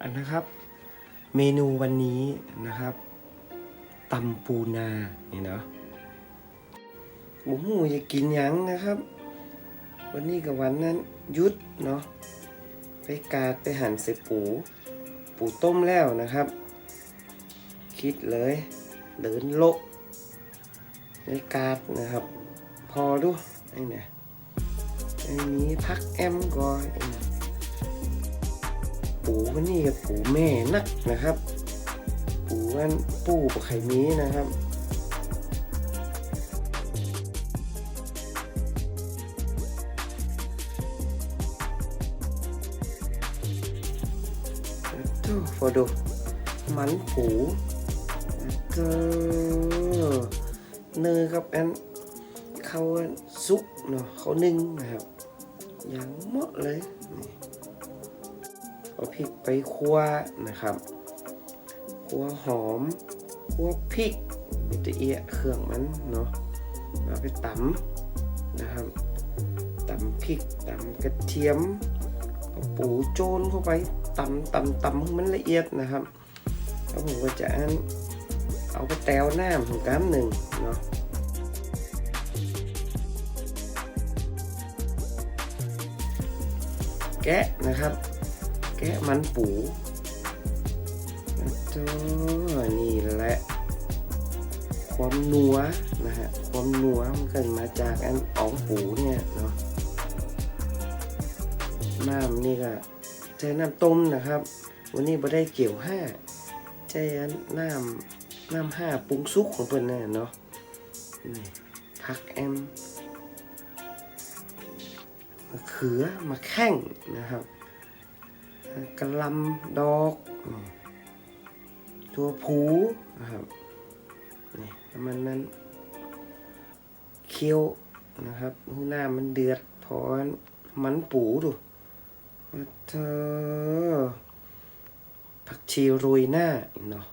อันนะครับ เมนูวันนี้นะครับตำปูนานี่เนาะหมูหมูจะกินยังนะครับ วันนี้กับวันนั้นยุดเนาะไปกาดไปหั่นใส่ปู ปูต้มแล้วนะครับ คิดเลยเดินโลกในกาดนะครับ พอดูไอ้เนี่ยไอ้นี้พักแอมก่อนไอ้เนี่ย ปูวันนี้กับปูแม่นักนะครับ ปูวันปูกับไข่มีนะครับดูพอดูมันปูก็เนยครับอันเขาซุปเนาะเขานึ่งนะครับอย่างเหมาะเลยนี่ เอาพริกไปคั่วนะครับคั่วหอมคั่วพริกมีแตะเอียเครื่องมันเนาะเอาไปตำนะครับตำพริกตำกระเทียมเอาปูโจนเข้าไปตำตำตำให้มันละเอียดนะครับแล้วผมก็จะอันเอาไปแตวหน้าของกามหนึ่งเนาะแกะนะครับ แกะมันปูตัวนี่แหละ ความนัวนะฮะ ความนัวมันเกิดมาจากอันอองปูเนี่ยเนาะ น้ำนี่ก็ใช้น้ำต้มนะครับ วันนี้บ่ได้เกี่ยวห้าใช้น้ำน้ำห้าปรุงซุกของเพิ่นน่ะเนาะนี่ผักแอมมะเขือมะแข้งนะครับ กระลำดอกตัวผูนะครับนี่ประมาณนั้นเคี้ยวนะครับหูหน้ามันเดือดพอมันปูดูเธอผักชีโรยหน้าเนาะ